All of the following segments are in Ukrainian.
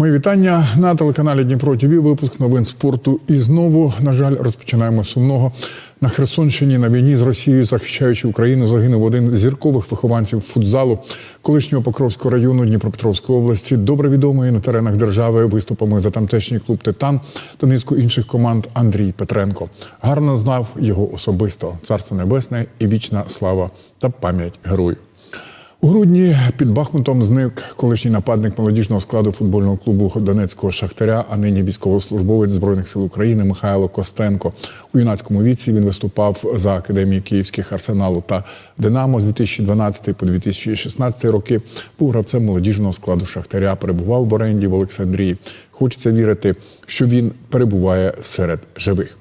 Мої вітання на телеканалі Дніпро ТВ. Випуск новин спорту. І знову, на жаль, розпочинаємо сумного. На Херсонщині на війні з Росією, захищаючи Україну, загинув один з зіркових вихованців футзалу колишнього Покровського району Дніпропетровської області, добре відомий на теренах держави виступами за тамтешній клуб Титан та низку інших команд Андрій Петренко. Гарно знав його особисто. Царство небесне і вічна слава та пам'ять герою. У грудні під Бахмутом зник колишній нападник молодіжного складу футбольного клубу Донецького Шахтаря, а нині військовослужбовець збройних сил України Михайло Костенко. У юнацькому віці він виступав за академії київських арсеналу та Динамо з 2012 по 2016 роки. Був гравцем молодіжного складу Шахтаря. Перебував в оренді в Олександрії. Хочеться вірити, що він перебуває серед живих.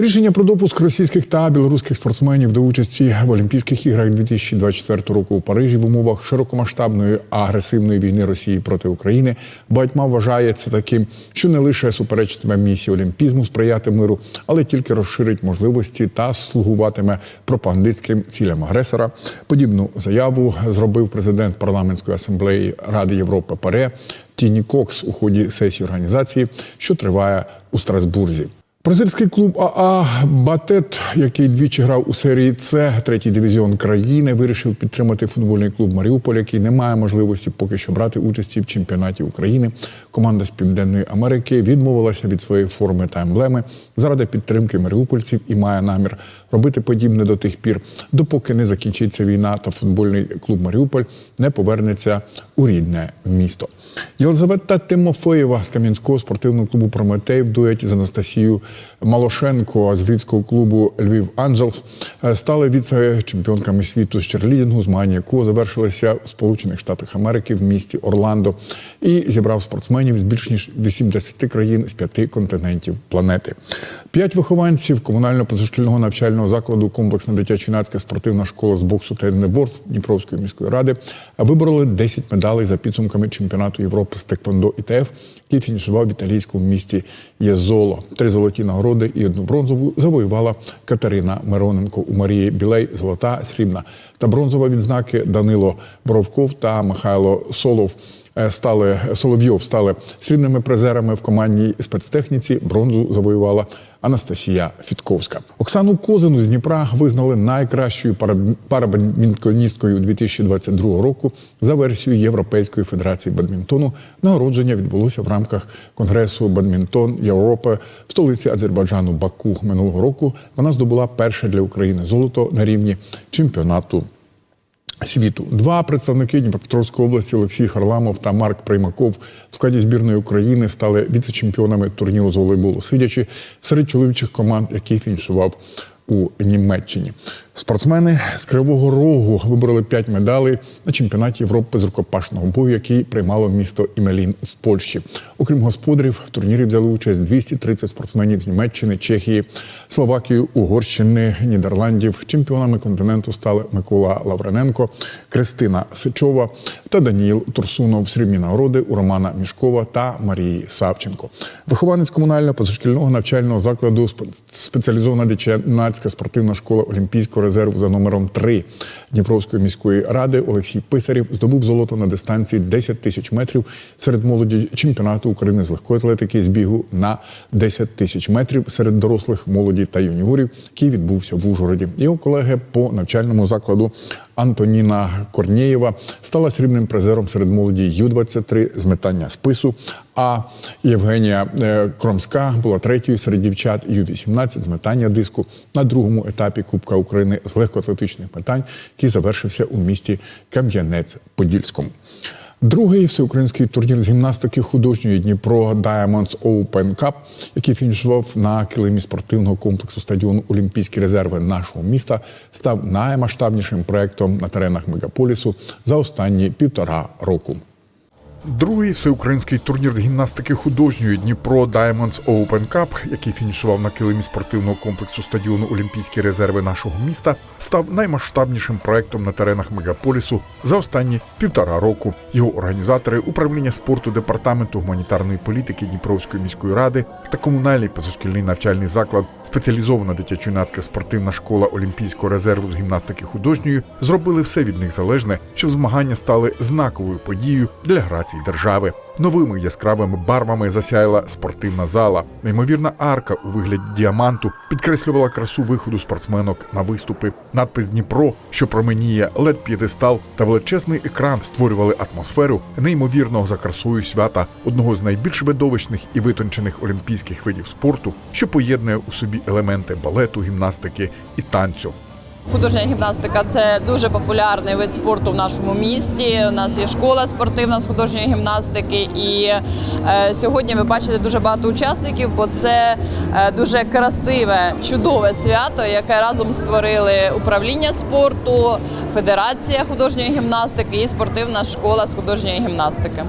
Рішення про допуск російських та білоруських спортсменів до участі в Олімпійських іграх 2024 року у Парижі в умовах широкомасштабної агресивної війни Росії проти України багатьма вважає це таким, що не лише суперечитиме місії олімпізму сприяти миру, але тільки розширить можливості та слугуватиме пропагандистським цілям агресора. Подібну заяву зробив президент парламентської асамблеї Ради Європи ПАРЕ Тіні Кокс у ході сесії організації, що триває у Страсбурзі. Бразильський клуб АА Батет, який двічі грав у серії С, третій дивізіон країни, вирішив підтримати футбольний клуб Маріуполь, який не має можливості поки що брати участі в чемпіонаті України. Команда з Південної Америки відмовилася від своєї форми та емблеми заради підтримки маріупольців і має намір робити подібне до тих пір, допоки не закінчиться війна та футбольний клуб Маріуполь не повернеться у рідне місто. Єлизавета Тимофеєва з Кам'янського спортивного клубу Прометей в дуеті з Анастасією Малошенко з львівського клубу Львів Анджелс е, стали віце-чемпіонками світу з черлідингу, змагання якого завершилися в Сполучених Штатах Америки в місті Орландо і зібрав спортсменів з більш ніж 80 країн з п'яти континентів планети. П'ять вихованців комунально-позашкільного навчального закладу комплексна дитячо-юнацька спортивна школа з боксу та єдиноборств Дніпровської міської ради вибороли 10 медалей за підсумками чемпіонату Європи з Теквондо ІТФ, який фінішував в італійському місті Єзоло. Три золоті нагороди і одну бронзову завоювала Катерина Мироненко. У Марії Білей золота, срібна та бронзова відзнаки Данило Боровков та Михайло Солов е, стали Соловйов стали срібними призерами в командній спецтехніці. Бронзу завоювала Анастасія Фітковська. Оксану Козину з Дніпра визнали найкращою пара- парабадмінтоністкою 2022 року за версією Європейської федерації бадмінтону. Нагородження відбулося в рамках конгресу Бадмінтон Європи в столиці Азербайджану Баку минулого року. Вона здобула перше для України золото на рівні чемпіонату світу. Два представники Дніпропетровської області Олексій Харламов та Марк Приймаков в складі збірної України стали віце-чемпіонами турніру з волейболу сидячи серед чоловічих команд, який фінішував у Німеччині. Спортсмени з Кривого Рогу вибороли п'ять медалей на чемпіонаті Європи з рукопашного бою, який приймало місто Імелін в Польщі. Окрім господарів, в турнірі взяли участь 230 спортсменів з Німеччини, Чехії, Словакії, Угорщини, Нідерландів. Чемпіонами континенту стали Микола Лаврененко, Кристина Сичова та Даніїл Турсунов. Срібні нагороди у Романа Мішкова та Марії Савченко. Вихованець комунального позашкільного навчального закладу спеціалізована дитячо спортивна школа Олімпійського резерву за номером 3 Дніпровської міської ради Олексій Писарів здобув золото на дистанції 10 тисяч метрів серед молоді чемпіонату України з легкої атлетики з бігу на 10 тисяч метрів серед дорослих молоді та юніорів, який відбувся в Ужгороді. Його колеги по навчальному закладу Антоніна Корнієва стала срібним призером серед молоді Ю-23 з метання спису. А Євгенія е, Кромська була третьою серед дівчат Ю-18 з метання диску на другому етапі Кубка України з легкоатлетичних метань, який завершився у місті Кам'янець-Подільському. Другий всеукраїнський турнір з гімнастики художньої Дніпро Diamonds Open Cup, який фінішував на килимі спортивного комплексу стадіону Олімпійські резерви нашого міста, став наймасштабнішим проектом на теренах мегаполісу за останні півтора року. Другий всеукраїнський турнір з гімнастики художньої Дніпро Diamonds Open Cup, який фінішував на килимі спортивного комплексу стадіону Олімпійські резерви нашого міста, став наймасштабнішим проектом на теренах мегаполісу за останні півтора року. Його організатори управління спорту департаменту гуманітарної політики Дніпровської міської ради та комунальний позашкільний навчальний заклад, спеціалізована дитячо-юнацька спортивна школа Олімпійського резерву з гімнастики художньої зробили все від них залежне, щоб змагання стали знаковою подією для грації федерацій держави. Новими яскравими барвами засяяла спортивна зала. Неймовірна арка у вигляді діаманту підкреслювала красу виходу спортсменок на виступи. Надпис Дніпро, що променіє лед п'єдестал та величезний екран створювали атмосферу неймовірного за красою свята одного з найбільш видовищних і витончених олімпійських видів спорту, що поєднує у собі елементи балету, гімнастики і танцю. Художня гімнастика це дуже популярний вид спорту в нашому місті. У нас є школа спортивна з художньої гімнастики, і е, сьогодні ви бачите дуже багато учасників, бо це е, дуже красиве, чудове свято, яке разом створили управління спорту, Федерація художньої гімнастики і спортивна школа з художньої гімнастики.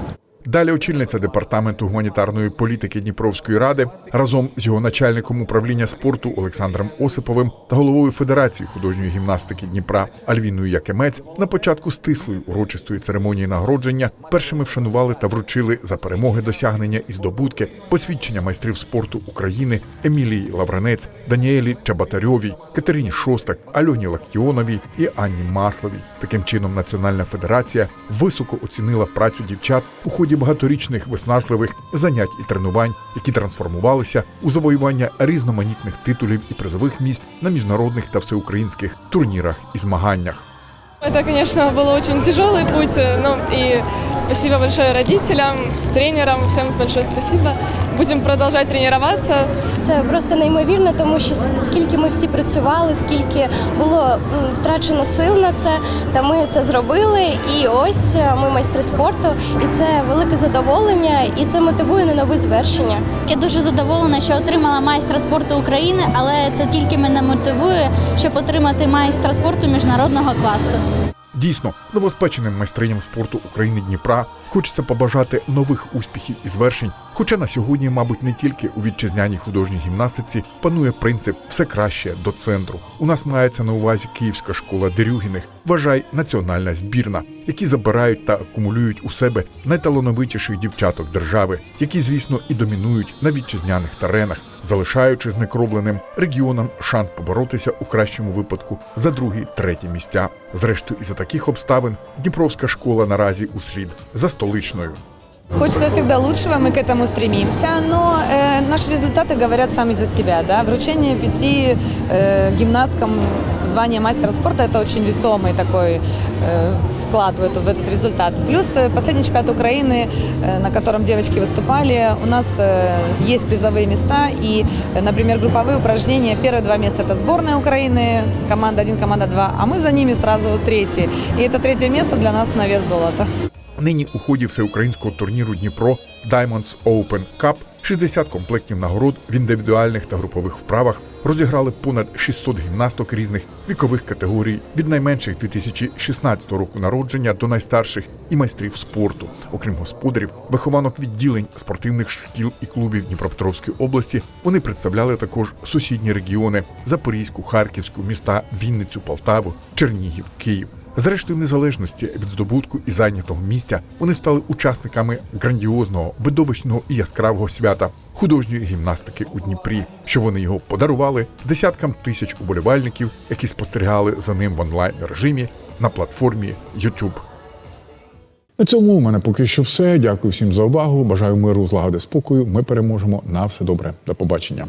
Далі очільниця департаменту гуманітарної політики Дніпровської ради разом з його начальником управління спорту Олександром Осиповим та головою Федерації художньої гімнастики Дніпра Альвіною Якимець на початку стислої урочистої церемонії нагородження першими вшанували та вручили за перемоги, досягнення і здобутки посвідчення майстрів спорту України Емілії Лавранець, Даніелі Чабатарьовій, Катерині Шостак, Альоні Лактіоновій і Анні Масловій. Таким чином, Національна федерація високо оцінила працю дівчат у ході багаторічних виснажливих занять і тренувань, які трансформувалися у завоювання різноманітних титулів і призових місць на міжнародних та всеукраїнських турнірах і змаганнях. Это, конечно, был очень тяжелый путь, но и спасибо большое родителям, тренерам, всем большое спасибо. Будем продолжать тренироваться. Це просто неймовірно, тому що скільки ми всі працювали, скільки було втрачено сил на це, та ми це зробили. І ось е, ми майстри спорту, і це велике задоволення, і це мотивує на нові звершення. Я дуже задоволена, що отримала майстра спорту України, але це тільки мене мотивує, щоб отримати майстра спорту міжнародного класу. Дійсно, новоспеченим майстриням спорту України Дніпра хочеться побажати нових успіхів і звершень. Хоча на сьогодні, мабуть, не тільки у вітчизняній художній гімнастиці панує принцип все краще до центру. У нас мається на увазі Київська школа Дерюгіних, вважай національна збірна, які забирають та акумулюють у себе найталановитіших дівчаток держави, які, звісно, і домінують на вітчизняних теренах, залишаючи знекробленим регіонам шанс поборотися у кращому випадку за другі третє місця. Зрештою, із за таких обставин Дніпровська школа наразі услід за столичною. Хочется всегда лучшего, мы к этому стремимся, но э, наши результаты говорят сами за себя. Да? Вручение пяти э, гимнасткам звания мастера спорта – это очень весомый такой э, вклад в, эту, в этот результат. Плюс э, последний чемпионат Украины, э, на котором девочки выступали, у нас э, есть призовые места. И, э, например, групповые упражнения. Первые два места – это сборная Украины, команда 1, команда 2, а мы за ними сразу третьи. И это третье место для нас на вес золота. Нині у ході всеукраїнського турніру Дніпро Diamonds Open Cup 60 комплектів нагород в індивідуальних та групових вправах розіграли понад 600 гімнасток різних вікових категорій від найменших 2016 року народження до найстарших і майстрів спорту. Окрім господарів, вихованок відділень спортивних шкіл і клубів Дніпропетровської області. Вони представляли також сусідні регіони Запорізьку, Харківську, міста Вінницю, Полтаву, Чернігів, Київ. Зрештою, незалежності від здобутку і зайнятого місця вони стали учасниками грандіозного, видовищного і яскравого свята художньої гімнастики у Дніпрі, що вони його подарували десяткам тисяч уболівальників, які спостерігали за ним в онлайн режимі на платформі YouTube. На цьому у мене поки що все. Дякую всім за увагу. Бажаю миру, злагоди, спокою. Ми переможемо. На все добре. До побачення.